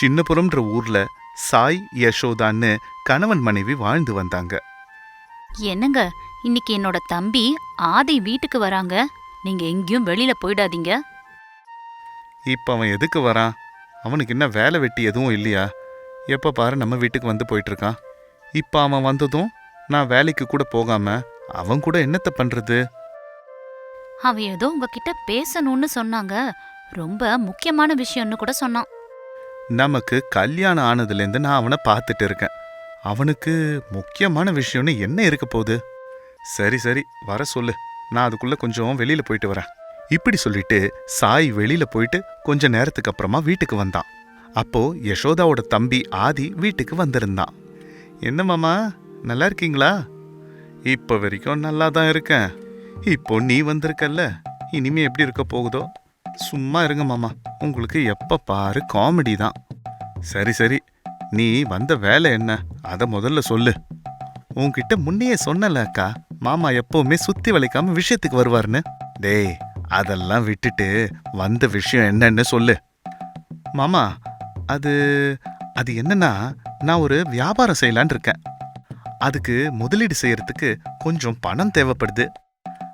சின்னபுரம்ன்ற ஊர்ல சாய் யசோதான்னு கணவன் மனைவி வாழ்ந்து வந்தாங்க. என்னங்க இன்னைக்கு என்னோட தம்பி ஆதி வீட்டுக்கு வராங்க. நீங்க எங்கேயும் வெளியில போயிடாதீங்க. இப்ப அவன் எதுக்கு வரான்? அவனுக்கு என்ன வேலை வெட்டி எதுவும் இல்லையா? எப்ப பாரு நம்ம வீட்டுக்கு வந்து போயிட்டு இருக்கான் இப்ப அவன் வந்ததும் நான் வேலைக்கு கூட போகாம அவன் கூட என்னத்த பண்றது? அவன் ஏதோ உங்ககிட்ட பேசணும்னு சொன்னாங்க. ரொம்ப முக்கியமான விஷயம்னு கூட சொன்னான். நமக்கு கல்யாணம் ஆனதுலேருந்து நான் அவனை பார்த்துட்டு இருக்கேன். அவனுக்கு முக்கியமான விஷயம்னு என்ன இருக்க போகுது? சரி சரி வர சொல்லு. நான் அதுக்குள்ளே கொஞ்சம் வெளியில் போயிட்டு வரேன். இப்படி சொல்லிட்டு சாய் வெளியில போயிட்டு கொஞ்ச நேரத்துக்கு அப்புறமா வீட்டுக்கு வந்தான். அப்போ யசோதாவோட தம்பி ஆதி வீட்டுக்கு வந்திருந்தான். என்ன மாமா நல்லா இருக்கீங்களா? இப்போ வரைக்கும் நல்லா தான் இருக்கேன். இப்போ நீ வந்திருக்கல்ல இனிமே எப்படி இருக்க போகுதோ? சும்மா இருங்க மாமா. உங்களுக்கு எப்போ பாரு காமெடி தான். சரி சரி. நீ வந்த வேலை என்ன? அதை முதல்ல சொல்லு. உன்கிட்ட முன்னையே சொன்னல அக்கா. மாமா எப்பவுமே சுத்தி வளைக்காம விஷயத்துக்கு வருவார்னு டேய் அதெல்லாம் விட்டுட்டு வந்த விஷயம் என்னன்னு சொல்லு. மாமா அது அது என்னன்னா நான் ஒரு வியாபாரம் செய்யலான்னு இருக்கேன். அதுக்கு முதலீடு செய்யறதுக்கு கொஞ்சம் பணம் தேவைப்படுது.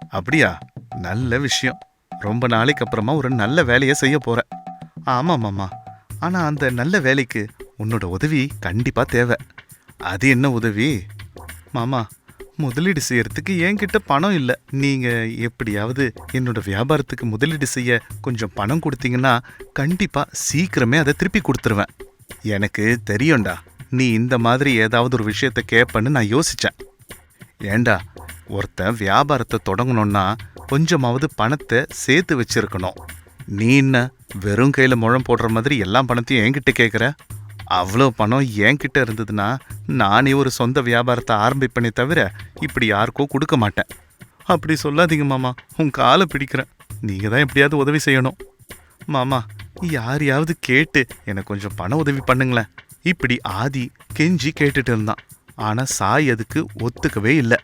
அப்படியா? நல்ல விஷயம். ரொம்ப நாளைக்கு அப்புறமா ஒரு நல்ல வேலையை செய்ய போகிறேன் ஆமாம் மாமா. ஆனால் அந்த நல்ல வேலைக்கு உன்னோட உதவி கண்டிப்பாக தேவை. அது என்ன உதவி? மாமா முதலீடு செய்யறதுக்கு என்கிட்ட பணம் இல்லை. நீங்கள் எப்படியாவது என்னோட வியாபாரத்துக்கு முதலீடு செய்ய கொஞ்சம் பணம் கொடுத்தீங்கன்னா கண்டிப்பாக சீக்கிரமே அதை திருப்பி கொடுத்துருவேன். எனக்கு தெரியும்டா நீ இந்த மாதிரி ஏதாவது ஒரு விஷயத்த கேட்பன்னு நான் யோசித்தேன் ஏண்டா ஒருத்தன் வியாபாரத்தை தொடங்கணுன்னா கொஞ்சமாவது பணத்தை சேர்த்து வச்சிருக்கணும். நீ என்ன வெறும் கையில் முழம் போடுற மாதிரி எல்லா பணத்தையும் என்கிட்ட கேட்குற அவ்வளோ பணம் என்கிட்ட இருந்ததுன்னா நானே ஒரு சொந்த வியாபாரத்தை ஆரம்பிப்பேனே தவிர இப்படி யாருக்கோ கொடுக்க மாட்டேன். அப்படி சொல்லாதீங்க மாமா உன் காலை பிடிக்கிறேன். நீங்கள் தான் எப்படியாவது உதவி செய்யணும். மாமா யாரையாவது கேட்டு எனக்கு கொஞ்சம் பண உதவி பண்ணுங்களேன். இப்படி ஆதி கெஞ்சி கேட்டுட்டு இருந்தான். ஆனால் சாய் அதுக்கு ஒத்துக்கவே இல்லை.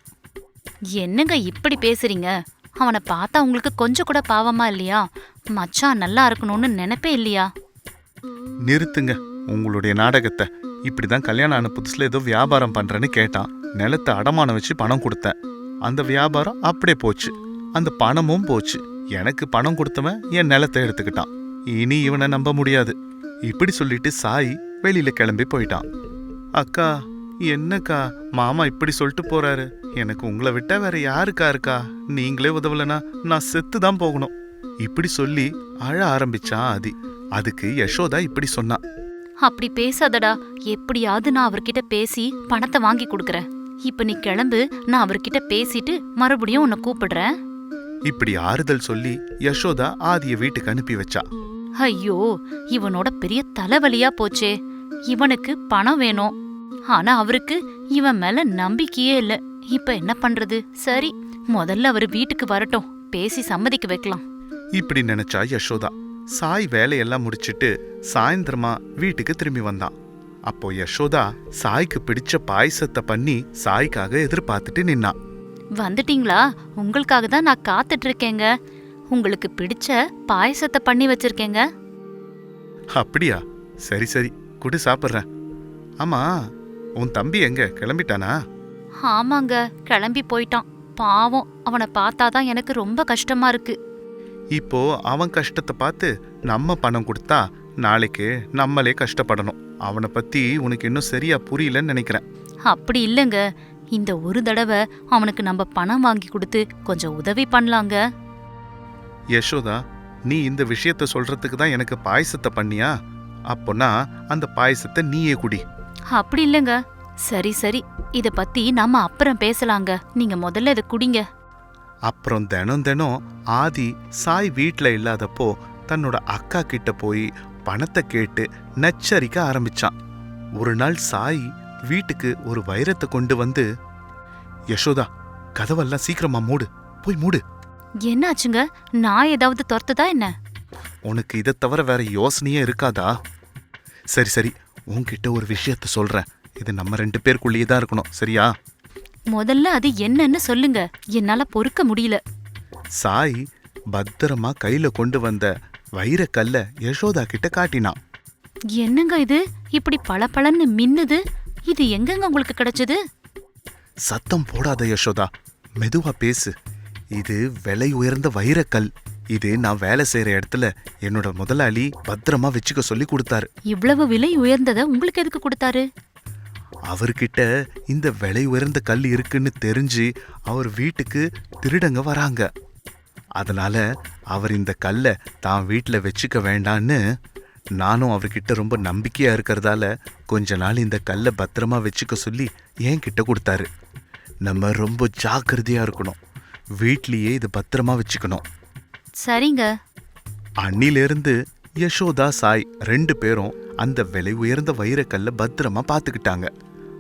என்னங்க இப்படி பேசுறீங்க? அவனை பார்த்தா உங்களுக்கு கொஞ்சம் கூட பாவமா இல்லையா? மச்சான் நல்லா இருக்கணும்னு நினைப்பே இல்லையா? நிறுத்துங்க. உங்களுடைய நாடகத்தை. இப்படிதான் கல்யாணம் ஆன புதுசுல ஏதோ வியாபாரம் பண்றேன்னு கேட்டான். நிலத்தை அடமானம் வச்சு பணம் கொடுத்தேன். அந்த வியாபாரம் அப்படியே போச்சு. அந்த பணமும் போச்சு. எனக்கு பணம் கொடுத்தவன் என் நிலத்தை எடுத்துக்கிட்டான். இனி இவனை நம்ப முடியாது. இப்படி சொல்லிட்டு சாய் வெளியில கிளம்பி போயிட்டான். அக்கா என்னக்கா? மாமா இப்படி சொல்லிட்டு போறாரு. எனக்கு உங்களை விட்டா வேற யாருக்கா இருக்கா? நீங்களே உதவலனா நான் செத்து தான் போகணும். இப்படி சொல்லி அழ ஆரம்பிச்சான் ஆதி. அதுக்கு யசோதா இப்படி சொன்னா. அப்படி பேசாதடா. எப்படியாவது நான் அவர்கிட்ட பேசி பணத்தை வாங்கி கொடுக்கறேன். இப்ப நீ கிளம்பு நான் அவர்கிட்ட பேசிட்டு மறுபடியும் உன்னை கூப்பிடுறேன். இப்படி ஆறுதல் சொல்லி யசோதா ஆதிய வீட்டுக்கு அனுப்பி வச்சா. ஐயோ இவனோட பெரிய தலைவலியா போச்சே. இவனுக்கு பணம் வேணும். ஆனா அவருக்கு இவன் மேல நம்பிக்கையே இல்ல. இப்ப என்ன பண்றது? சரி முதல்ல அவர் வீட்டுக்கு வரட்டும். பேசி சம்மதிக்க வைக்கலாம். இப்படி நினைச்சா யசோதா. சாய் வேலையெல்லாம் முடிச்சிட்டு சாயந்தரமா வீட்டுக்கு திரும்பி வந்தான். அப்போ யசோதா சாய்க்கு பிடிச்ச பாயசத்தை பண்ணி சாய்க்காக எதிர்பார்த்துட்டு நின்னான். வந்துட்டீங்களா? உங்களுக்காக தான் நான் காத்துட்டு இருக்கேங்க. உங்களுக்கு பிடிச்ச பாயசத்தை பண்ணி வச்சிருக்கேங்க. அப்படியா? சரி சரி. குடு சாப்பிட்றேன். ஆமா உன் தம்பி எங்க? கிளம்பிட்டானா? ஆமாங்க கிளம்பி போயிட்டான். பாவம் அவனை பார்த்தாதான் எனக்கு ரொம்ப கஷ்டமா இருக்கு. இப்போ அவன் கஷ்டத்தை பார்த்து நம்ம பணம் கொடுத்தா நாளைக்கு நம்மளே கஷ்டப்படணும். அவனை பத்தி உனக்கு இன்னும் சரியா புரியலன்னு நினைக்கிறேன். அப்படி இல்லைங்க. இந்த ஒரு தடவை அவனுக்கு நம்ம பணம் வாங்கி கொடுத்து கொஞ்சம் உதவி பண்ணலாங்க. யசோதா நீ இந்த விஷயத்த சொல்றதுக்கு தான் எனக்கு பாயசத்தை பண்ணியா? அப்போனா அந்த பாயசத்தை நீயே குடி. அப்படி இல்லைங்க. சரி சரி. இத பத்தி நாம அப்புறம் பேசலாங்க. நீங்க முதல்ல இதை குடிங்க. அப்புறம் தினம் தினம் ஆதி சாய் வீட்ல இல்லாதப்போ தன்னோட அக்கா கிட்ட போய் பணத்தை கேட்டு நச்சரிக்க ஆரம்பிச்சான். ஒரு நாள் சாய் வீட்டுக்கு ஒரு வைரத்தை கொண்டு வந்து யசோதா கதவெல்லாம் சீக்கிரமா மூடு. போய் மூடு. என்னாச்சுங்க? நான் ஏதாவது துரத்துதா என்ன? உனக்கு இதை தவிர வேற யோசனையே இருக்காதா? சரி சரி. உன்கிட்ட ஒரு விஷயத்த சொல்றேன். இது நம்ம ரெண்டு பேருக்குள்ளேயே தான் இருக்கணும். சரியா? முதல்ல அது என்னன்னு சொல்லுங்க. என்னால பொறுக்க முடியல. சாய் பத்திரமா கையில கொண்டு வந்த வைரக்கல்ல யசோதா கிட்ட காட்டினான். என்னங்க இது? இப்படி பளபளன்னு மின்னுது? இது எங்கங்க உங்களுக்கு கிடைச்சது? சத்தம் போடாத யசோதா. மெதுவா பேசு. இது விலை உயர்ந்த வைரக்கல் இது நான் வேலை செய்யற இடத்துல என்னோட முதலாளி பத்திரமா வச்சுக்க சொல்லி கொடுத்தாரு. இவ்வளவு விலை உயர்ந்ததை உங்களுக்கு எதுக்கு கொடுத்தாரு? அவர்கிட்ட இந்த விலை உயர்ந்த கல் இருக்குன்னு தெரிஞ்சு அவர் வீட்டுக்கு திருடங்க வராங்க. அதனால அவர் இந்த கல்லை தான் வீட்டில் வச்சுக்க வேண்டான்னு நானும் அவர்கிட்ட ரொம்ப நம்பிக்கையா இருக்கிறதால கொஞ்ச நாள் இந்த கல்லை பத்திரமா வச்சுக்க சொல்லி என் கிட்ட கொடுத்தாரு. நம்ம ரொம்ப ஜாக்கிரதையா இருக்கணும். வீட்லயே இது பத்திரமா வச்சுக்கணும். சரிங்க. அன்னிலிருந்து யசோதா சாய் ரெண்டு பேரும் அந்த விலை உயர்ந்த வைரக்கல்ல பத்திரமா பார்த்துக்கிட்டாங்க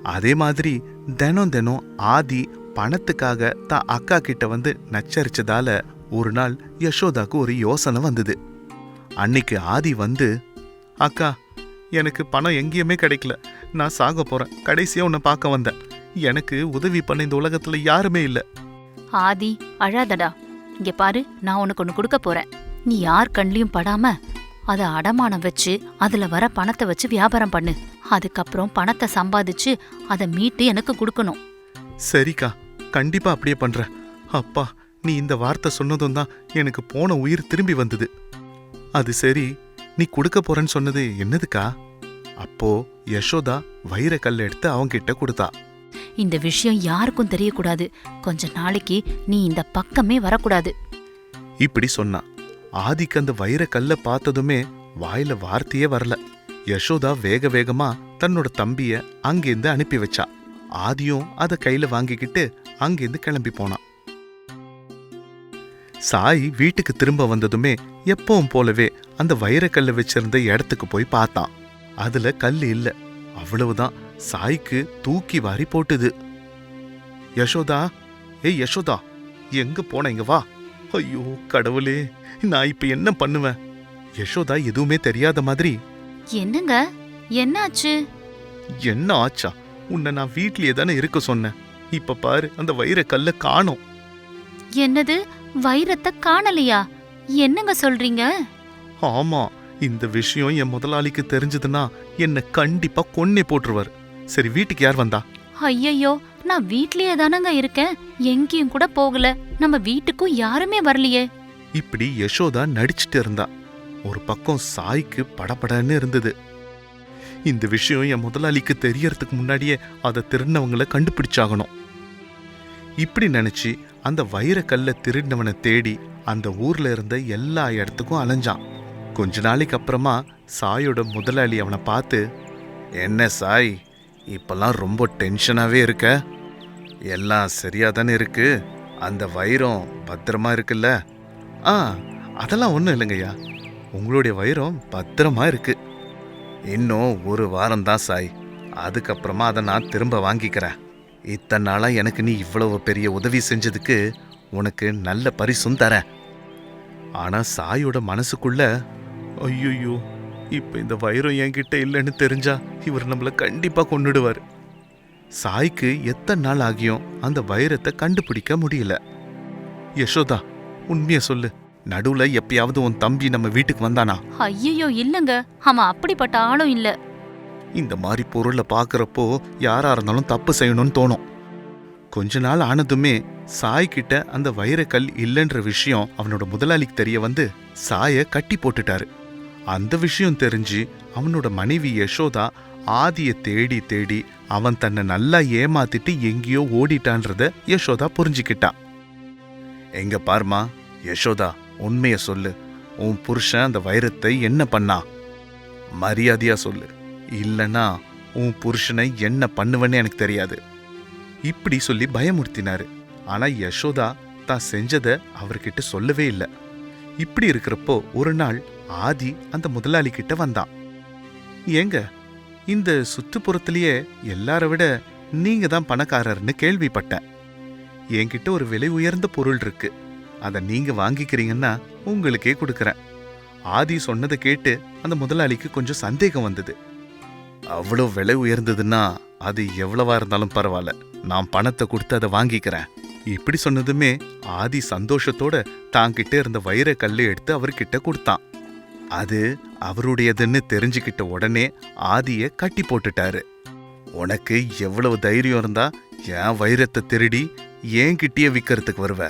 அதே மாதிரி தினம் தினம் ஆதி பணத்துக்காக தான் அக்கா கிட்ட வந்து நச்சரிச்சதால ஒரு நாள் யசோதாக்கு ஒரு யோசனை வந்தது. அன்னைக்கு ஆதி வந்து அக்கா எனக்கு பணம் எங்கேயுமே கிடைக்கல. நான் சாக போறேன். கடைசியா உன்னை பார்க்க வந்தேன். எனக்கு உதவி பண்ண இந்த உலகத்துல யாருமே இல்ல. ஆதி அழாதடா. இங்க பாரு நான் உனக்கு ஒண்ணு கொடுக்க போறேன். நீ யார் கண்லயும் படாம அதை அடமானம் வச்சு அதுல வர பணத்தை வச்சு வியாபாரம் பண்ணு. அதுக்கப்புறம் பணத்தை சம்பாதிச்சு அதை மீட்டு எனக்கு கொடுக்கணும். சரிக்கா கண்டிப்பா அப்படியே பண்றேன். அப்பா நீ இந்த வார்த்தை சொன்னதும் தான் எனக்கு போன உயிர் திரும்பி வந்தது. அது சரி நீ கொடுக்க போறேன்னு சொன்னது என்னதுக்கா? அப்போ யசோதா வைரக்கல் எடுத்து அவங்க கிட்ட கொடுத்தா. இந்த விஷயம் யாருக்கும் தெரியக்கூடாது. கொஞ்ச நாளைக்கு நீ இந்த பக்கமே வரக்கூடாது. இப்படி சொன்னான் ஆதிக்கு அந்த வைரக்கல்ல பார்த்ததுமே வாயில வார்த்தையே வரல. யசோதா வேக வேகமா தன்னோட தம்பிய அங்கேருந்து அனுப்பி வச்சா. ஆதியும் அதை கையில வாங்கிக்கிட்டு அங்கேருந்து கிளம்பி போனான் சாய் வீட்டுக்கு திரும்ப வந்ததுமே எப்பவும் போலவே அந்த வைரக்கல்ல வச்சிருந்த இடத்துக்கு போய் பார்த்தான் அதுல கல் இல்ல. அவ்வளவுதான் சாய்க்கு தூக்கி வாரி போட்டுது. யசோதா ஏய் யசோதா எங்க போன இங்க வா. ஐயோ கடவுளே நான் இப்ப என்ன பண்ணுவேன்? யசோதா எதுவுமே தெரியாத மாதிரி என்னங்க? என்னாச்சு? என்ன ஆச்சா? உன்னை நான் வீட்லயே தானே இருக்க சொன்னேன். இப்ப பாரு அந்த வைரக்கல்ல காணோம். என்னது? வைரத்தை காணலையா? என்னங்க சொல்றீங்க? ஆமா இந்த விஷயம் என் முதலாளிக்கு தெரிஞ்சதுன்னா என்னை கண்டிப்பா கொன்னே போட்டுருவார். சரி வீட்டுக்கு யார் வந்தா? ஐயையோ நான் வீட்லயே தானங்க இருக்கேன். எங்கேயும் கூட போகல. நம்ம வீட்டுக்கும் யாருமே வரலையே. இப்படி யசோதா நடிச்சிட்டு இருந்தா. ஒரு பக்கம் சாய்க்கு படபடன்னு இருந்தது. இந்த விஷயம் என் முதலாளிக்கு தெரியறதுக்கு முன்னாடியே அதை திருடினவங்கள கண்டுபிடிச்சாகணும். இப்படி நினச்சி அந்த வைரக்கல்லை திருடினவனை தேடி அந்த ஊரில் இருந்த எல்லா இடத்துக்கும் அலைஞ்சான். கொஞ்ச நாளைக்கு அப்புறமா சாயோட முதலாளி அவனை பார்த்து என்ன சாய் இப்பெல்லாம் ரொம்ப டென்ஷனாகவே இருக்க? எல்லாம் சரியாக தானே இருக்கு? அந்த வைரம் பத்திரமா இருக்குல்ல? ஆ அதெல்லாம் ஒன்றும் இல்லைங்கய்யா. உங்களுடைய வைரம் பத்திரமா இருக்கு. இன்னும் ஒரு வாரம் தான் சாய். அதுக்கப்புறமா அதை நான் திரும்ப வாங்கிக்கிறேன். இத்தனை நாளாக எனக்கு நீ இவ்வளவு பெரிய உதவி செஞ்சதுக்கு உனக்கு நல்ல பரிசும் தரேன். ஆனால் சாயோட மனசுக்குள்ள ஐயோ இப்போ இந்த வைரம் என்கிட்ட இல்லைன்னு தெரிஞ்சா இவர் நம்மளை கண்டிப்பாக கொண்டுடுவார் சாய்க்கு எத்தனை நாள் ஆகியும் அந்த வைரத்தை கண்டுபிடிக்க முடியல. யசோதா உண்மையை சொல்லு. நடுவுல எப்பயாவது உன் தம்பி நம்ம வீட்டுக்கு வந்தானா? ஐயையோ இல்லங்க. அவன் அப்படிப்பட்ட ஆளும் இல்ல. இந்த மாதிரி பொருளை பார்க்கறப்போ யாரா இருந்தாலும் தப்பு செய்யணும்னு தோணும். கொஞ்ச நாள் ஆனதுமே சாய் கிட்ட அந்த வைரக்கல் இல்லைன்ற விஷயம் அவனோட முதலாளிக்கு தெரிய வந்து சாய கட்டி போட்டுட்டாரு. அந்த விஷயம் தெரிஞ்சு அவனோட மனைவி யசோதா ஆதிய தேடி தேடி அவன் தன்னை நல்லா ஏமாத்திட்டு எங்கேயோ ஓடிட்டான்றத யசோதா புரிஞ்சுக்கிட்டா. எங்க பார்மா யசோதா உண்மைய சொல்லு. உன் புருஷன் அந்த வைரத்தை என்ன பண்ணா? மரியாதையா சொல்லு. இல்லனா உன் புருஷனை என்ன பண்ணுவேன்னு எனக்கு தெரியாது. இப்படி சொல்லி பயமுறுத்தினாரு. ஆனா யசோதா தான் செஞ்சதை அவர்கிட்ட சொல்லவே இல்லை. இப்படி இருக்கிறப்போ ஒரு நாள் ஆதி அந்த முதலாளி கிட்ட வந்தான். ஏங்க இந்த சுற்றுப்புறத்திலேயே எல்லார விட நீங்க தான் பணக்காரர்னு கேள்விப்பட்டேன். என்கிட்ட ஒரு விலை உயர்ந்த பொருள் இருக்கு. அதை நீங்க வாங்கிக்கிறீங்கன்னா உங்களுக்கே கொடுக்கறேன். ஆதி சொன்னதை கேட்டு அந்த முதலாளிக்கு கொஞ்சம் சந்தேகம் வந்தது. அவ்வளோ விலை உயர்ந்ததுன்னா அது எவ்வளவா இருந்தாலும் பரவாயில்ல. நான் பணத்தை கொடுத்து அதை வாங்கிக்கிறேன். இப்படி சொன்னதுமே ஆதி சந்தோஷத்தோட தாங்கிட்ட இருந்த வைர கல்லை எடுத்து அவர்கிட்ட கொடுத்தான். அது அவருடையதுன்னு தெரிஞ்சுக்கிட்ட உடனே ஆதிய கட்டி போட்டுட்டாரு. உனக்கு எவ்வளவு தைரியம் இருந்தா என் வைரத்தை திருடி ஏன் கிட்டிய விற்கிறதுக்கு வருவ?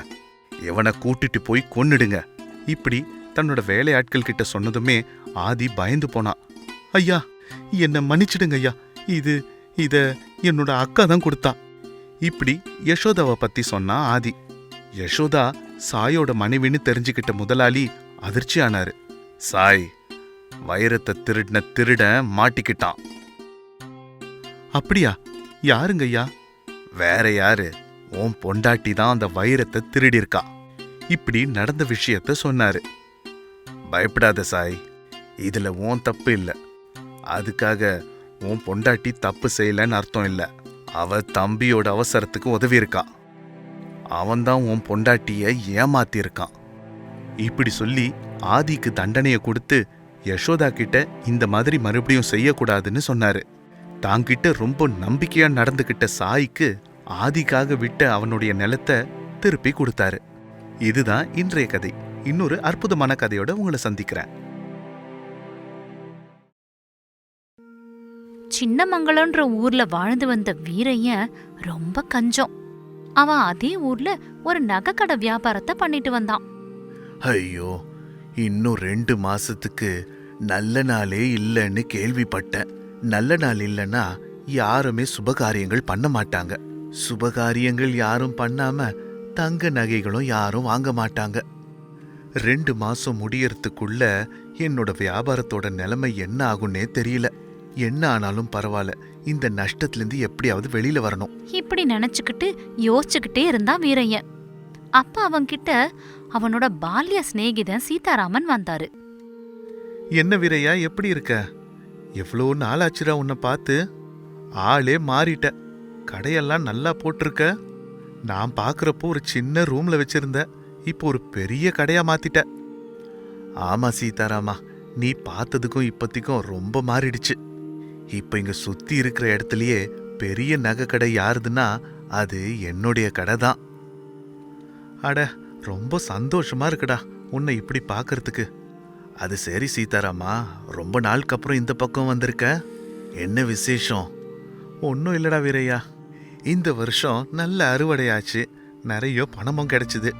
இவனை கூட்டிட்டு போய் கொன்னுடுங்க. இப்படி தன்னோட வேலையாட்கள் கிட்ட சொன்னதுமே ஆதி பயந்து போனான் ஐயா என்னை மன்னிச்சிடுங்க ஐயா. இது இத என்னோட அக்கா தான் கொடுத்தா. இப்படி யசோதாவை பத்தி சொன்னா ஆதி. யசோதா சாயோட மனைவின்னு தெரிஞ்சுக்கிட்ட முதலாளி அதிர்ச்சி ஆனாரு சாய் வைரத்தை திருடின திருட மாட்டிக்கிட்டான். அப்படியா? யாருங்க ஐயா? வேற யாரு? உன் பொண்டாட்டி தான் அந்த வைரத்தை திருடியிருக்கா. இப்படி நடந்த விஷயத்த சொன்னாரு. பயப்படாத சாய் இதுல உன் தப்பு இல்லை. அதுக்காக உன் பொண்டாட்டி தப்பு செய்யலன்னு அர்த்தம் இல்லை. அவ தம்பியோட அவசரத்துக்கு உதவி இருக்கா அவன்தான் உன் பொண்டாட்டிய ஏமாத்தியிருக்கான். இப்படி சொல்லி ஆதிக்கு தண்டனையை கொடுத்து யசோதா கிட்ட இந்த மாதிரி மறுபடியும் செய்யக்கூடாதுன்னு சொன்னாரு. தாங்கிட்ட ரொம்ப நம்பிக்கையா நடந்துகிட்ட சாய்க்கு ஆதிக்காக விட்ட அவனுடைய நிலத்தை திருப்பி கொடுத்தாரு. இதுதான் இன்றைய கதை. இன்னொரு அற்புதமான கதையோட உங்களை சந்திக்கிறேன். சின்னமங்கலம்ன்ற ஊர்ல வாழ்ந்து வந்த வீரையன் ரொம்ப கஞ்சம். அவன் அதே ஊர்ல ஒரு நகைக்கடை வியாபாரத்தை பண்ணிட்டு வந்தான். ஐயோ இன்னும் ரெண்டு மாசத்துக்கு நல்ல நாளே இல்லைன்னு கேள்விப்பட்டேன். நல்ல நாள் இல்லைன்னா யாருமே சுபகாரியங்கள் பண்ண மாட்டாங்க. சுபகாரியங்கள் யாரும் பண்ணாம தங்க நகைகளும் யாரும் வாங்க மாட்டாங்க. ரெண்டு மாசம் முடியறதுக்குள்ள என்னோட வியாபாரத்தோட நிலைமை என்ன ஆகும்னே தெரியல. என்ன ஆனாலும் பரவாயில்ல. இந்த நஷ்டத்திலிருந்து எப்படியாவது வெளியில வரணும். இப்படி நினைச்சுக்கிட்டு யோசிச்சுக்கிட்டே இருந்தான் வீரையன் அப்ப அவன்கிட்ட அவனோட பால்ய சிநேகிதன் சீதாராமன் வந்தாரு. என்ன வீரையா எப்படி இருக்க? எவ்வளோ நாள் ஆச்சுடா உன்னை பார்த்து? ஆளே மாறிட்ட. கடையெல்லாம் நல்லா போட்டிருக்க. நான் பார்க்குறப்போ ஒரு சின்ன ரூமில் வச்சிருந்த. இப்போ ஒரு பெரிய கடையாக மாத்திட்ட. ஆமா சீதாராமா நீ பார்த்ததுக்கும் இப்போத்திக்கும் ரொம்ப மாறிடுச்சு. இப்போ இங்கே சுற்றி இருக்கிற இடத்துலயே பெரிய நகை கடை யாருதுன்னா அது என்னுடைய கடை தான் அட ரொம்ப சந்தோஷமாக இருக்குடா உன்னை இப்படி பார்க்கறதுக்கு அது சரி சீதாராமா ரொம்ப நாளுக்கு அப்புறம் இந்த பக்கம் வந்திருக்க. என்ன விசேஷம்? ஒன்றும் இல்லைடா வீரையா. இந்த வருஷம் நல்ல அறுவடையாச்சு. நிறைய பணமும் கிடைச்சிது.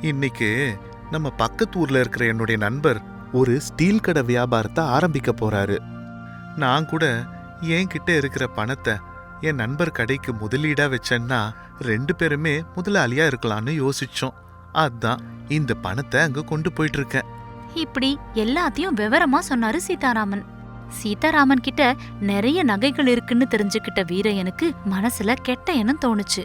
இன்னைக்கு நம்ம பக்கத்து ஊர்ல இருக்கிற என்னுடைய நண்பர் ஒரு ஸ்டீல் கடை வியாபாரத்தை ஆரம்பிக்க போறாரு. நான் கூட என்கிட்ட இருக்கிற பணத்தை என் நண்பர் கடைக்கு முதலீடா வச்சேன்னா ரெண்டு பேருமே முதலாளியா இருக்கலாம்னு யோசிச்சோம். அதான் இந்த பணத்தை அங்க கொண்டு போயிட்டு இருக்கேன். இப்படி எல்லாத்தையும் விவரமா சொன்னாரு சீதாராமன். சீதாராமன் கிட்ட நிறைய நகைகள் இருக்குன்னு தெரிஞ்சுக்கிட்ட வீரையனுக்கு மனசுல கெட்ட எண்ணம் தோணுச்சு.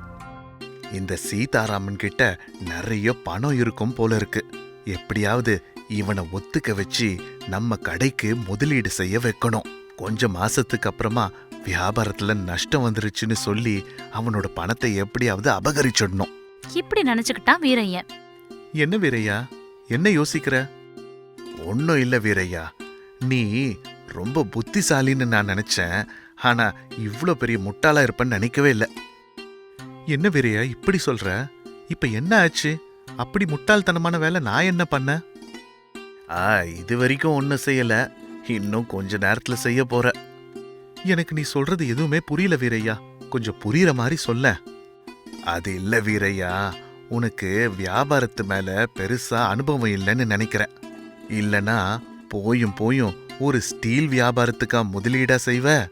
இந்த சீதாராமன் கிட்ட நிறைய பணம் இருக்கும் போல இருக்கு. எப்படியாவது இவனை ஒத்துக்க வச்சு நம்ம கடைக்கு முதலீடு செய்ய வைக்கணும். கொஞ்ச மாசத்துக்கு அப்புறமா வியாபாரத்துல நஷ்டம் வந்துருச்சுன்னு சொல்லி அவனோட பணத்தை எப்படியாவது அபகரிச்சிடணும். இப்படி நினைச்சுக்கிட்டான் வீரையன் என்ன வீரையா என்ன யோசிக்கிற? ஒன்னும் இல்ல வீரையா நீ ரொம்ப புத்திசாலின்னு நான் நினைச்சேன். ஆனா இவ்வளோ பெரிய முட்டாளா இருப்பேன்னு நினைக்கவே இல்லை. என்ன வீரையா இப்படி சொல்ற? இப்ப என்ன ஆச்சு? அப்படி முட்டாள்தனமான வேலை நான் என்ன பண்ண? ஆ இது வரைக்கும் ஒன்னும் செய்யல. இன்னும் கொஞ்ச நேரத்துல செய்ய போற. எனக்கு நீ சொல்றது எதுவுமே புரியல வீரையா கொஞ்சம் புரியுற மாதிரி சொல்ல. அது இல்ல வீரையா உனக்கு வியாபாரத்து மேல பெருசா அனுபவம் இல்லைன்னு நினைக்கிறேன். இல்லனா போயும் போயும் ஒரு ஸ்டீல் வியாபாரத்துக்கா முதலீடா செய்வ?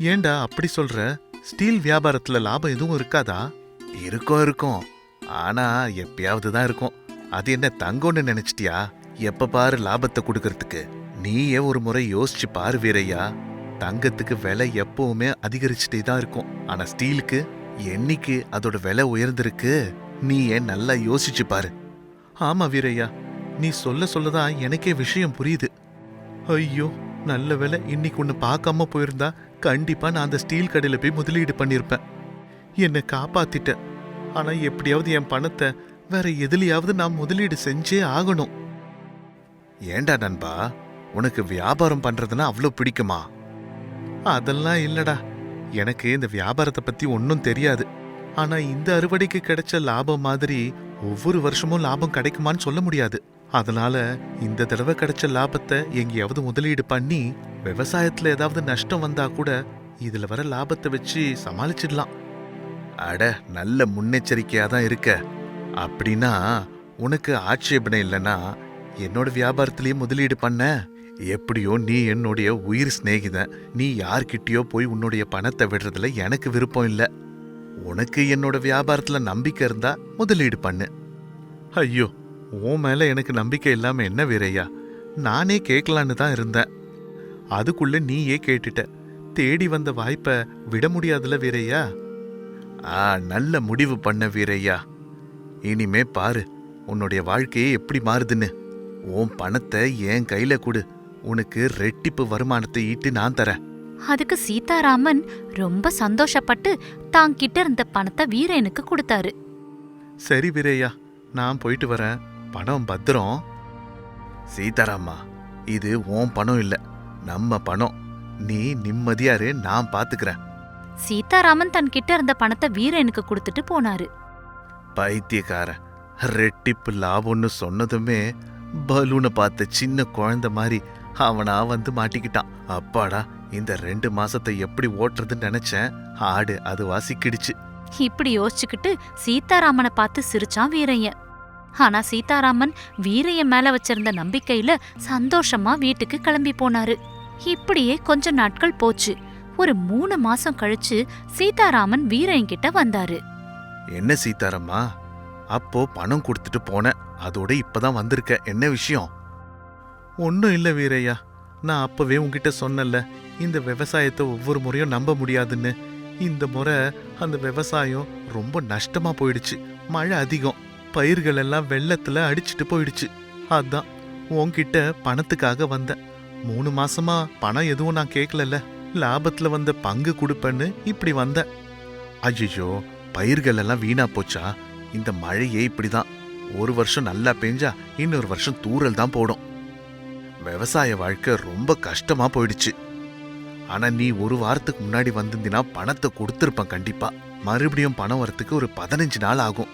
ஏண்டா அப்படி சொல்ற? ஸ்டீல் வியாபாரத்துல லாபம் எதுவும் இருக்காதா? இருக்கும் இருக்கும். ஆனா எப்பயாவது தான் இருக்கும். அது என்ன தங்கம்னு நினைச்சிட்டியா? எப்ப பாரு லாபத்தை கொடுக்கறதுக்கு. நீயே ஒரு முறை யோசிச்சு பாரு வீரையா. தங்கத்துக்கு விலை எப்பவுமே அதிகரிச்சுட்டே தான் இருக்கும். ஆனா ஸ்டீலுக்கு என்னைக்கு அதோட விலை உயர்ந்திருக்கு? நீ ஏன் நல்லா யோசிச்சு பாரு. ஆமா வீரையா நீ சொல்ல சொல்லதான் எனக்கே விஷயம் புரியுது. ஐயோ நல்ல வேலை இன்னைக்கு ஒன்னு பார்க்காம போயிருந்தா கண்டிப்பா நான் அந்த ஸ்டீல் கடையில போய் முதலீடு பண்ணிருப்பேன். என்னை காப்பாத்திட்ட. ஆனா எப்படியாவது என் பணத்தை வேற எதுலயாவது நான் முதலீடு செஞ்சே ஆகணும். ஏண்டா நண்பா உனக்கு வியாபாரம் பண்றதுன்னா அவ்வளோ பிடிக்குமா? அதெல்லாம் இல்லடா. எனக்கு இந்த வியாபாரத்தை பத்தி ஒன்றும் தெரியாது. ஆனா இந்த அறுவடைக்கு கிடைச்ச லாபம் மாதிரி ஒவ்வொரு வருஷமும் லாபம் கிடைக்குமான்னு சொல்ல முடியாது. அதனால இந்த தடவை கிடைச்ச லாபத்தை எங்கேயாவது முதலீடு பண்ணி விவசாயத்துல ஏதாவது நஷ்டம் வந்தா கூட இதுல வர லாபத்தை வச்சு சமாளிச்சிடலாம். அட நல்ல முன்னெச்சரிக்கையா தான் இருக்க. அப்படின்னா உனக்கு ஆட்சேபனை இல்லைன்னா என்னோட வியாபாரத்திலேயே முதலீடு பண்ண. எப்படியோ நீ என்னுடைய உயிர் சிநேகிதன் நீ யார்கிட்டயோ போய் உன்னுடைய பணத்தை விடுறதுல எனக்கு விருப்பம் இல்லை. உனக்கு என்னோட வியாபாரத்துல நம்பிக்கை இருந்தா முதலீடு பண்ணு. ஐயோ உன் மேல எனக்கு நம்பிக்கை இல்லாம என்ன வீரையா நானே கேட்கலான்னு தான் இருந்தேன். அதுக்குள்ள நீயே கேட்டுட்ட. தேடி வந்த வாய்ப்பை விட முடியாதுல வீரையா ஆ நல்ல முடிவு பண்ண வீரையா இனிமே பாரு உன்னுடைய வாழ்க்கையே எப்படி மாறுதுன்னு. உன் பணத்தை என் கையில கொடு. உனக்கு ரெட்டிப்பு வருமானத்தை ஈட்டு நான் தரேன். அதுக்கு சீதாராமன் ரொம்ப சந்தோஷப்பட்டு தான் கிட்ட இருந்த பணத்தை வீரனுக்கு கொடுத்தாரு. சரி வீரையா நான் போயிட்டு வரேன். பணம் பத்திரம்? சீதாராமா இது உன் பணம் இல்ல நம்ம பணம். நீ நிம்மதியாரு நான் பாத்துக்கிறேன். சீதாராமன் தன் கிட்ட இருந்த பணத்தை வீரனுக்கு கொடுத்துட்டு போனாரு. பைத்தியக்காரன் ரெட்டிப்பு லாபம்னு சொன்னதுமே பலூனை பார்த்த சின்ன குழந்தை மாதிரி அவனா வந்து மாட்டிக்கிட்டான். அப்பாடா இந்த ரெண்டு மாசத்தை எப்படி ஓட்டுறதுன்னு நினைச்சேன். ஆடு அது வாசிக்கிடுச்சு. இப்படி யோசிச்சுக்கிட்டு சீதாராமனை பார்த்து சிரிச்சான் வீரையன். ஆனா சீதாராமன் வீரையன் மேல வச்சிருந்த நம்பிக்கையில சந்தோஷமா வீட்டுக்கு கிளம்பி போனாரு. இப்படியே கொஞ்ச நாட்கள் போச்சு. ஒரு மூணு மாசம் கழிச்சு சீதாராமன் வீரையன் கிட்ட வந்தாரு. என்ன சீதாராமா? அப்போ பணம் கொடுத்துட்டு போனேன் அதோட இப்பதான் வந்திருக்க என்ன விஷயம்? ஒன்றும் இல்லை வீரையா. நான் அப்பவே உங்ககிட்ட சொன்னல இந்த விவசாயத்தை ஒவ்வொரு முறையும் நம்ப முடியாதுன்னு. இந்த முறை அந்த விவசாயம் ரொம்ப நஷ்டமா போயிடுச்சு. மழை அதிகம். பயிர்கள் எல்லாம் வெள்ளத்துல அடிச்சிட்டு போயிடுச்சு. அதான் உன்கிட்ட பணத்துக்காக வந்தேன். மூணு மாசமா பணம் எதுவும் நான் கேட்கலல்ல லாபத்துல வந்த பங்கு கொடுப்பேன்னு இப்படி வந்தேன். ஐயோ பயிர்கள் எல்லாம் வீணா போச்சா? இந்த மழையே இப்படிதான். ஒரு வருஷம் நல்லா பெஞ்சா இன்னொரு வருஷம் தூரல் தான் போடும். விவசாய வாழ்க்கை ரொம்ப கஷ்டமா போயிடுச்சு. ஆனா நீ ஒரு வாரத்துக்கு முன்னாடி வந்திருந்தினா பணத்தை கொடுத்துருப்பேன் கண்டிப்பா. மறுபடியும் பணம் வரத்துக்கு ஒரு பதினஞ்சு நாள் ஆகும்.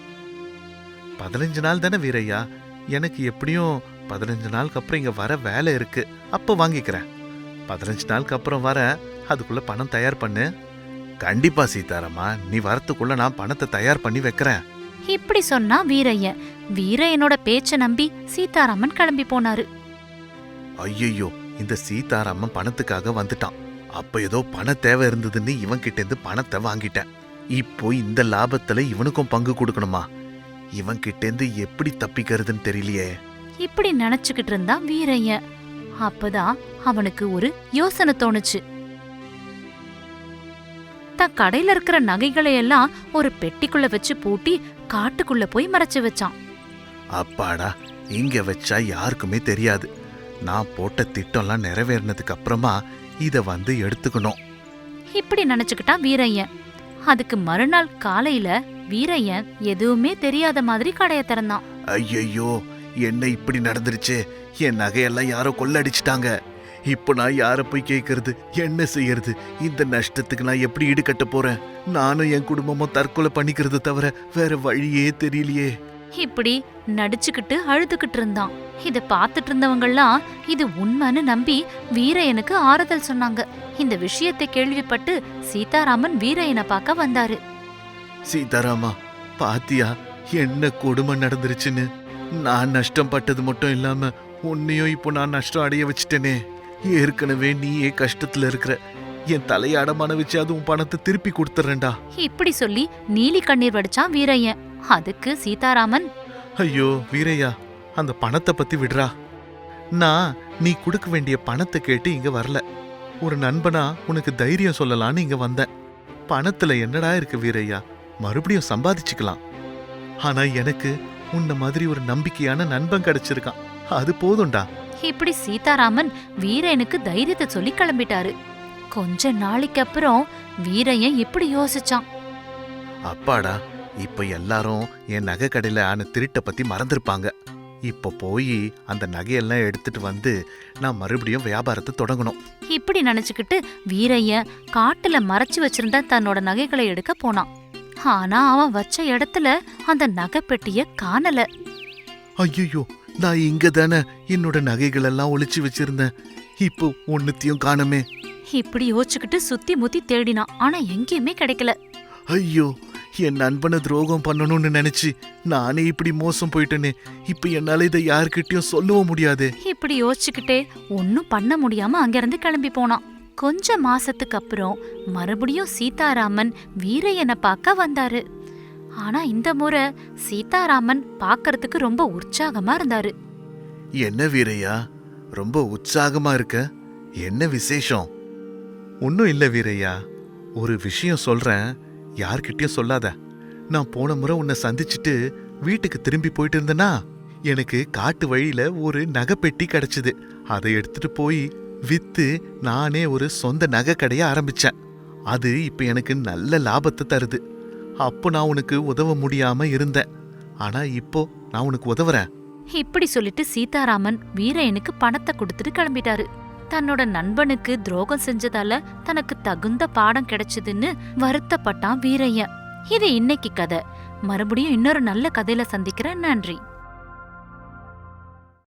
பதினஞ்சு நாள் தானே வீரையா எனக்கு எப்படியும் பதினஞ்சு நாளுக்கு அப்புறம் இங்க வர வேலை இருக்கு. அப்ப வாங்கிக்கிறேன். பதினஞ்சு நாளுக்கு அப்புறம் வர அதுக்குள்ள பணம் தயார் பண்ணு. கண்டிப்பா சீதாராமா நீ வரத்துக்குள்ள நான் பணத்தை தயார் பண்ணி வைக்கிறேன். இப்படி சொன்னா வீரையன் வீரையனோட பேச்ச நம்பி சீதாராமன் கிளம்பி போனாரு. ஐயையோ இந்த சீதாராமன் பணத்துக்காக வந்துட்டான். அப்ப ஏதோ பண தேவை இருந்ததுன்னு இவன் கிட்ட இருந்து பணத்தை வாங்கிட்டேன். இப்போ இந்த லாபத்துல இவனுக்கும் பங்கு கொடுக்கணுமா? இவன் கிட்ட இருந்து எப்படி தப்பிக்கிறதுன்னு தெரியலையே. இப்படி நினைச்சுக்கிட்டு இருந்தான் வீரையன் அப்பதான் அவனுக்கு ஒரு யோசனை தோணுச்சு. தன் கடையில இருக்கிற நகைகளை எல்லாம் ஒரு பெட்டிக்குள்ள வச்சு பூட்டி காட்டுக்குள்ள போய் மறைச்சு வச்சான். அப்பாடா இங்க வச்சா யாருக்குமே தெரியாது. நான் போட்ட திட்டம்லாம் நிறைவேறினதுக்கு அப்புறமா இத வந்து எடுத்துக்கணும். இப்படி நினைச்சுக்கிட்டான் வீரையன் அதுக்கு மறுநாள் காலையில வீரையன் எதுவுமே தெரியாத மாதிரி கடைய திறந்தான். ஐயையோ என்ன இப்படி நடந்துருச்சு? என் நகையெல்லாம் யாரோ கொள்ளடிச்சிட்டாங்க. இப்போ நான் யாரை போய் கேட்கறது என்ன செய்யறது? இந்த நஷ்டத்துக்கு நான் எப்படி ஈடுகட்ட போறேன்? நானும் என் குடும்பமும் தற்கொலை பண்ணிக்கிறது தவிர வேற வழியே தெரியலையே. இப்படி நடிச்சுக்கிட்டு அழுதுகிட்டு இருந்தான். இத பார்த்துட்டு இருந்தவங்கெல்லாம் இது உண்மைன்னு நம்பி வீரையனுக்கு ஆறுதல் சொன்னாங்க. இந்த விஷயத்தை கேள்விப்பட்டு சீதாராமன் வீரையனை பார்க்க வந்தாரு. சீதாராமா பாத்தியா என்ன கொடுமை நடந்துருச்சுன்னு? நான் நஷ்டம் பட்டது மட்டும் இல்லாம உன்னையும் இப்போ நான் நஷ்டம் அடைய வச்சிட்டேனே. ஏற்கனவே நீயே கஷ்டத்துல இருக்கிற என் தலையை அடமான வச்சு அதுவும் பணத்தை திருப்பி கொடுத்துறேன்டா. இப்படி சொல்லி நீலி கண்ணீர் வடிச்சான் வீரையன். அதுக்கு சீதாராமன் ஐயோ வீரையா அந்த பணத்தை பத்தி விடுறா. நான் நீ கொடுக்க வேண்டிய பணத்தை கேட்டு இங்க வரல. ஒரு நண்பனா உனக்கு தைரியம் சொல்லலான்னு இங்க வந்தேன். பணத்துல என்னடா இருக்கு வீரையா? மறுபடியும் சம்பாதிச்சுக்கலாம். ஆனா எனக்கு உன்ன மாதிரி ஒரு நம்பிக்கையான நண்பன் கிடைச்சிருக்கான். அது போதும்டா. இப்படி சீதாராமன் வீரையனுக்கு தைரியத்தை சொல்லி கிளம்பிட்டாரு. கொஞ்ச நாளைக்கு அப்புறம் வீரையன் இப்படி யோசிச்சான். அப்பாடா இப்ப எல்லாரும் என் நகை கடையில ஆன திருட்டை பத்தி மறந்துருப்பாங்க. இப்ப போய் அந்த நகையெல்லாம் எடுத்துட்டு வந்து நான் மறுபடியும் வியாபாரத்தை தொடங்கணும். இப்படி நினைச்சுக்கிட்டு வீரையன் காட்டுல மறைச்சு வச்சிருந்த தன்னோட நகைகளை எடுக்க போனான். ஆனா அவன் வச்ச இடத்துல அந்த நகைப்பெட்டிய காணல. ஐயோ நான் இங்க தானே என்னோட நகைகள் எல்லாம் ஒளிச்சு வச்சிருந்தேன். இப்போ ஒன்னுத்தையும் காணுமே. இப்படி யோசிச்சுக்கிட்டு சுத்தி முத்தி தேடினான். ஆனா எங்கேயுமே கிடைக்கல. ஐயோ என் நண்பனை துரோகம் பண்ணணும்னு நினைச்சு நானே இப்படி மோசம் போயிட்டேனே. இப்ப என்னால இதை யாருக்கிட்டயும் சொல்லவும் முடியாது. இப்படி யோசிச்சுக்கிட்டே ஒன்னும் பண்ண முடியாம அங்கிருந்து கிளம்பி போனான். கொஞ்ச மாசத்துக்கு அப்புறம் மறுபடியும் சீதாராமன் வீரையனை பார்க்க வந்தாரு. ஆனா இந்த முறை சீதாராமன் பார்க்கறதுக்கு ரொம்ப உற்சாகமா இருந்தாரு. என்ன வீரையா ரொம்ப உற்சாகமா இருக்க? என்ன விசேஷம்? ஒன்றும் இல்லை வீரையா ஒரு விஷயம் சொல்றேன். யார்கிட்டயும் சொல்லாத. நான் போன முறை உன்னை சந்திச்சுட்டு வீட்டுக்கு திரும்பி போயிட்டு இருந்தேனா எனக்கு காட்டு வழியில ஒரு நகைப்பெட்டி கிடைச்சது. அதை எடுத்துட்டு போய் வித்து நானே ஒரு சொந்த நகை கடைய ஆரம்பிச்சேன். அது இப்ப எனக்கு நல்ல லாபத்தை தருது. அப்போ நான் உனக்கு உதவ முடியாம இருந்தேன். ஆனா இப்போ நான் உனக்கு உதவுறேன். இப்படி சொல்லிட்டு சீதாராமன் வீரையனுக்கு பணத்தை கொடுத்துட்டு கிளம்பிட்டாரு. தன்னோட நண்பனுக்கு துரோகம் செஞ்சதால தனக்கு தகுந்த பாடம் கிடைச்சதுன்னு வருத்தப்பட்டான் வீரையன். இது இன்னைக்கு கதை. மறுபடியும் இன்னொரு நல்ல கதையில சந்திக்கிறேன். நன்றி.